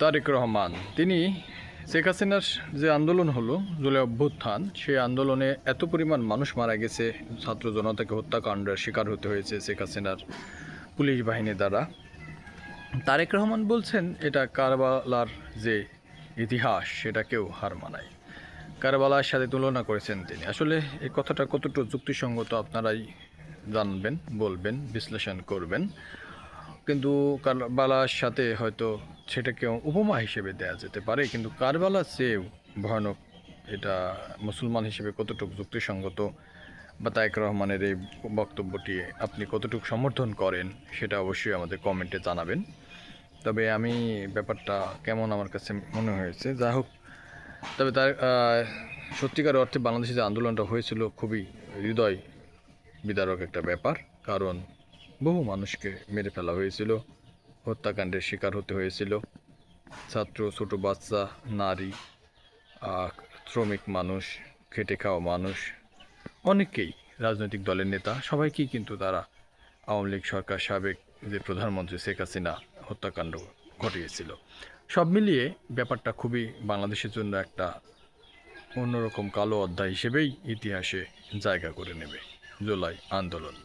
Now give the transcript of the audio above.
তারেক রহমান, তিনি শেখ হাসিনার যে আন্দোলন হলো, জুলাই অভ্যুত্থান, সেই আন্দোলনে এত পরিমাণ মানুষ মারা গেছে, ছাত্র জনতাকে হত্যাকাণ্ডের শিকার হতে হয়েছে শেখ হাসিনার পুলিশ বাহিনী দ্বারা। তারেক রহমান বলছেন, এটা কারবালার যে ইতিহাস সেটাকেও হার মানায়। কারবালার সাথে তুলনা করেছেন তিনি। আসলে এই কথাটা কতটুকু যুক্তিসঙ্গত আপনারাই জানবেন, বলবেন, বিশ্লেষণ করবেন। কিন্তু কারবালার সাথে হয়তো সেটাকে উপমা হিসেবে দেওয়া যেতে পারে, কিন্তু কারবালার চেয়েও ভয়ানক। এটা মুসলমান হিসেবে কতটুকু যুক্তিসঙ্গত বা তায়েক রহমানের এই বক্তব্যটি আপনি কতটুকু সমর্থন করেন, সেটা অবশ্যই আমাদের কমেন্টে জানাবেন। তবে আমি ব্যাপারটা কেমন আমার কাছে মনে হয়েছে যা হোক। তবে তার সত্যিকার অর্থে বাংলাদেশে যে আন্দোলনটা হয়েছিল খুবই হৃদয় বিদারক একটা ব্যাপার, কারণ বহু মানুষকে মেরে ফেলা হয়েছিল। হত্যাকাণ্ডের শিকার হতে হয়েছিল। ছাত্র, ছোট বাচ্চা, নারী শ্রমিক মানুষ, খেটে খাওয়া মানুষ অনেকেই রাজনৈতিক দলের নেতা সবাইকেই কিন্তু তারা আওয়ামী লীগ সরকার সাবেক যে প্রধানমন্ত্রী শেখ হাসিনা হত্যাকাণ্ড ঘটিয়েছিল। সব মিলিয়ে ব্যাপারটা খুবই বাংলাদেশের জন্য একটা অন্যরকম কালো অধ্যায় হিসেবেই ইতিহাসে জায়গা করে নেবে জুলাই আন্দোলন।